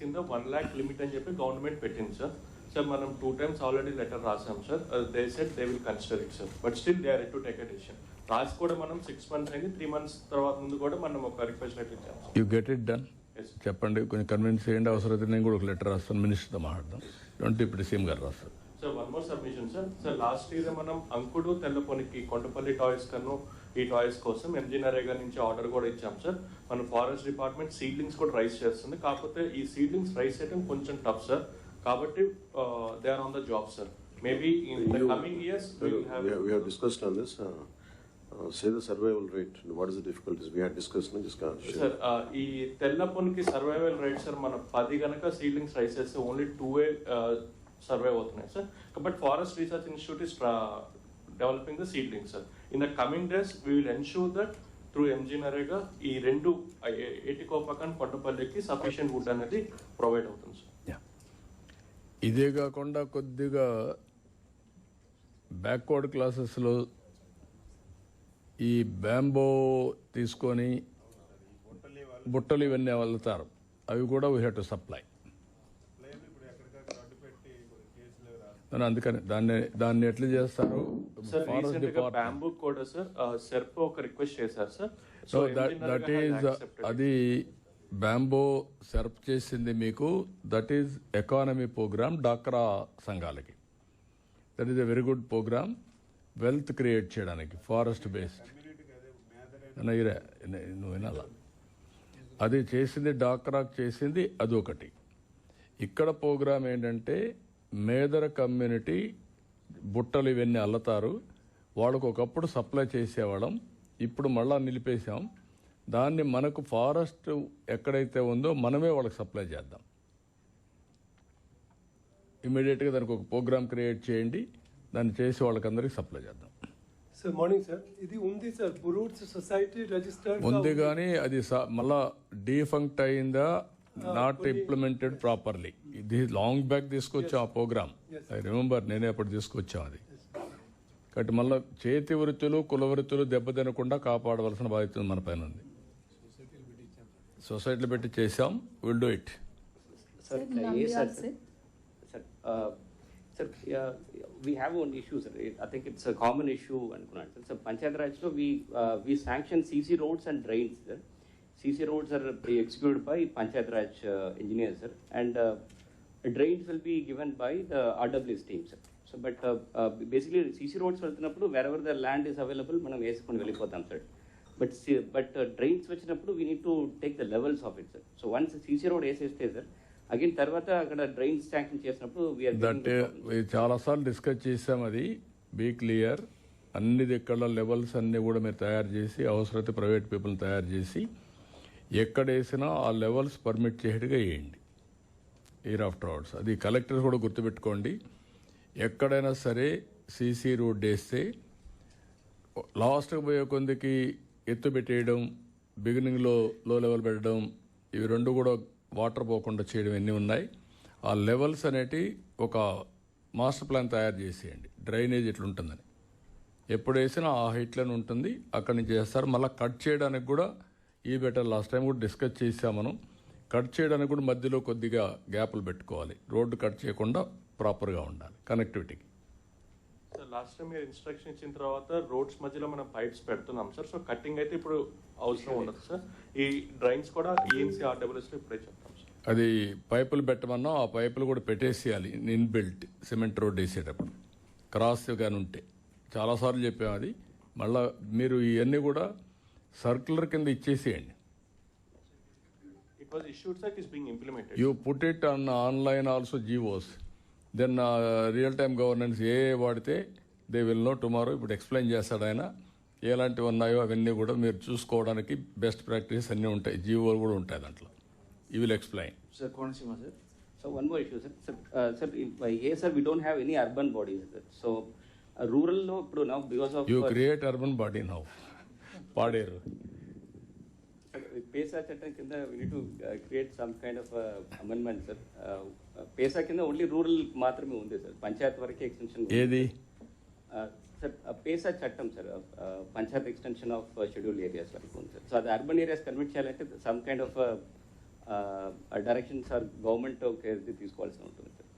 కింద one lakh limit అని చెప్పి గవర్నమెంట్ పెట్టింది సార్ సార్ మనం టూ టైమ్స్ ఆల్రెడీ లెటర్ రాసాం sir they said they will consider it sir but still they are to take a decision రాసి కూడా మనం సిక్స్ మంత్స్ అయింది. త్రీ మంత్స్ తర్వాత ముందు కూడా మనం ఒక రిక్వెస్ట్ లెటర్ ఇచ్చాం యూ గెట్ ఇట్ డన్ చెప్పండి. కొంచెం కన్విన్స్ చేయండి. అవసరమైతే నేను కూడా ఒక లెటర్ రాస్తాను. మినిస్టర్తో మాట్లాడదాం. ఇప్పుడు సీఎం గారు రాస్తారు. More submission sir sir last year మనం అంకుడు తెల్లపొనికి కొండపల్లి టాయ్స్ కను ఈ టాయ్స్ కోసం ఎంజీ నరేగా నుంచి ఆర్డర్ కూడా ఇచ్చాం సార్ మన ఫారెస్ట్ డిపార్ట్మెంట్ సీడ్లింగ్స్ కూడా రైస్ చేస్తుంది కాకపోతే ఈ సీడ్లింగ్స్ రైస్ చేయడం కొంచెం టఫ్ సార్ కాబట్టి they are on the job sir maybe in the coming years the survival rate. What is the difficulties? We had discussed. No, just uh, share. Sir ఈ తెల్లపొనికి survival rate sir మన పది గనక seedlings raise చేస్తే only two a survive అవుతున్నాయి sir but forest research institute is developing the seedling sir in the coming days we will ensure that through MGNREGA ఈ రెండు ఏటికోపకన్ కొండపల్లికి సఫిషియంట్ వుడ్ అనేది ప్రొవైడ్ అవుతుంది సార్ ఇదే కాకుండా కొద్దిగా బ్యాక్వర్డ్ క్లాసెస్లో ఈ బ్యాంబో తీసుకొని బుట్టలు ఇవన్నీ వెళ్తారు అవి కూడా వీ హ్యావ్ టు సప్లై నేను అందుకని దాన్ని దాన్ని ఎట్లా చేస్తారు? బ్యాంబూ కూడా సార్ సెర్ప్ ఒక రిక్వెస్ట్ చేశారు సార్. సో దట్ ఈజ్ అది బ్యాంబో సెర్ప్ చేసింది మీకు. దట్ ఈజ్ ఎకానమీ ప్రోగ్రామ్ డాక్రా సంఘాలకి. That is a very good programme wealth create చేయడానికి ఫారెస్ట్ బేస్డ్ ఇరే నువ్వు వినాలా? అది చేసింది డాక్రాక్ చేసింది అదొకటి. ఇక్కడ ప్రోగ్రామ్ ఏంటంటే మేదర కమ్యూనిటీ బుట్టలు ఇవన్నీ అల్లతారు. వాళ్ళకు ఒకప్పుడు సప్లై చేసేవాళ్ళం. ఇప్పుడు మళ్ళా నిలిపేశాం. దాన్ని మనకు ఫారెస్ట్ ఎక్కడైతే ఉందో మనమే వాళ్ళకి సప్లై చేద్దాం. ఇమీడియట్గా దానికి ఒక ప్రోగ్రామ్ క్రియేట్ చేయండి. దాన్ని చేసి వాళ్ళకందరికీ సప్లై చేద్దాం. సార్ మార్నింగ్ సార్ ఇది ఉంది సార్ బురూట్స్ సొసైటీ రిజిస్టర్డ్ ఉంది కానీ అది మళ్ళా డీఫంక్ట్ అయిందా? నాట్ ఇంప్లిమెంటెడ్ ప్రాపర్లీ ఇది లాంగ్ బ్యాక్ తీసుకొచ్చాం ఆ ప్రోగ్రామ్? ఐ రిమెంబర్ నేనే అప్పుడు తీసుకొచ్చాం అది. కాబట్టి మళ్ళీ చేతి వృత్తులు కుల వృత్తులు దెబ్బ తినకుండా కాపాడవలసిన బాధ్యత మన పైన ఉంది. సొసైటీలు పెట్టి చేసాం will do it sir we have one issue sir it's common issue అనుకున్నాను sir sir పంచాయతీరాజ్లో we we CC roads and drains sir CC roads are executed by Panchayat Raj uh, engineers, sir. And uh, drains will be given by the RWS team, sir. So, but uh, uh, basically CC roads వెళ్తున్నప్పుడు wherever the land is available, మనం వేసుకొని వెళ్ళిపోతాం, sir. But but drains వచ్చినప్పుడు we need to take the levels of it sir so once CC road వేసేస్తే sir again తర్వాత అక్కడ drains sanction చేసినప్పుడు we are that చాలాసార్లు డిస్కస్ చేసాం అది బీ క్లియర్ అన్ని దిక్కల లెవెల్స్ అన్ని కూడా మీరు తయారు చేసి అవసరమైతే ప్రైవేట్ పీపుల్ తయారు చేసి ఎక్కడ వేసినా ఆ లెవెల్స్ పర్మిట్ చేయడిగా వేయండి. ఇయర్ ఆఫ్టర్ అవర్స్ అది కలెక్టర్స్ కూడా గుర్తుపెట్టుకోండి. ఎక్కడైనా సరే సీసీ రోడ్ వేస్తే లాస్ట్కి పోయే కొందికి ఎత్తు పెట్టేయడం బిగినింగ్లో లో లెవెల్ పెట్టడం ఇవి రెండు కూడా వాటర్ పోకుండా చేయడం ఎన్ని ఉన్నాయి. ఆ లెవెల్స్ అనేటి ఒక మాస్టర్ ప్లాన్ తయారు చేసేయండి. డ్రైనేజ్ ఎట్లుంటుందని. ఎప్పుడు వేసినా ఆ హైట్లోనే ఉంటుంది. అక్కడి నుంచి చేస్తారు మళ్ళీ కట్ చేయడానికి కూడా ఈ బెటర్ లాస్ట్ టైం కూడా డిస్కస్ చేసాం మనం. కట్ చేయడానికి కూడా మధ్యలో కొద్దిగా గ్యాప్లు పెట్టుకోవాలి. రోడ్డు కట్ చేయకుండా ప్రాపర్గా ఉండాలి. కనెక్టివిటీకి. సార్ లాస్ట్ టైం మీరు ఇన్స్ట్రక్షన్ ఇచ్చిన తర్వాత రోడ్స్ మధ్యలో మనం పైప్స్ పెడుతున్నాం సార్. సో కటింగ్ అయితే ఇప్పుడు అవసరం ఉండదు సార్. ఈ డ్రైన్స్ కూడా E ఈఎన్సీ ఆర్డబ్ల్యూఎస్లో ఇప్పుడే చెప్తాం సార్. అది పైపులు పెట్టమన్నా. ఆ పైపులు కూడా పెట్టేసేయాలి. ఇన్ బిల్ట్ సిమెంట్ రోడ్ వేసేటప్పుడు. క్రాస్ కానీ ఉంటే చాలాసార్లు చెప్పాం అది. మళ్ళా మీరు ఇవన్నీ కూడా సర్కులర్ కింద ఇచ్చేసేయండి. You put it on online also GOs then real time governance a వాడితే దే విల్ నో టుమారో ఇప్పుడు ఎక్స్ప్లెయిన్ చేస్తాడు ఆయన. ఎలాంటివి ఉన్నాయో అవన్నీ కూడా మీరు చూసుకోవడానికి బెస్ట్ ప్రాక్టీస్ అన్నీ ఉంటాయి. జీవోలు కూడా ఉంటాయి దాంట్లో. He will explain sir Konaseema sir so one more issue sir sir sir a sir we don't have any urban bodies sir so రూరల్లో ఇప్పుడు నా because of you create urban body now Paderu. PESA చట్టం కింద to create some kind of amendment sir PESA కింద only rural మాత్రమే ఉంది sir Panchayat వరకే extension ఏది? సార్ పేసా చట్టం sir panchayat extension of schedule areas వరకు ఉంది సార్ సో అది అర్బన్ ఏరియాస్ కన్వర్ట్ చేయాలంటే some kind of directions or government తీసుకోవాల్సి ఉంటుంది sir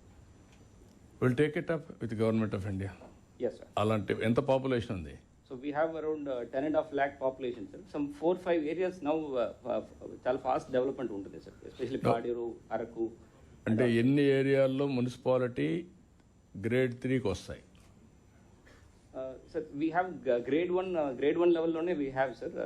will take it up with government of India yes sir అలాంటి ఎంత పాపులేషన్ ఉంది? So we have around ten and half lakh population sir some four five areas now చాలా fast development ఉంటుంది sir especially Paderu Araku అంటే ఎన్ని ఏరియాల్లో municipality grade త్రీకి వస్తాయి? Sir we have grade one grade one లెవెల్లోనే we have sir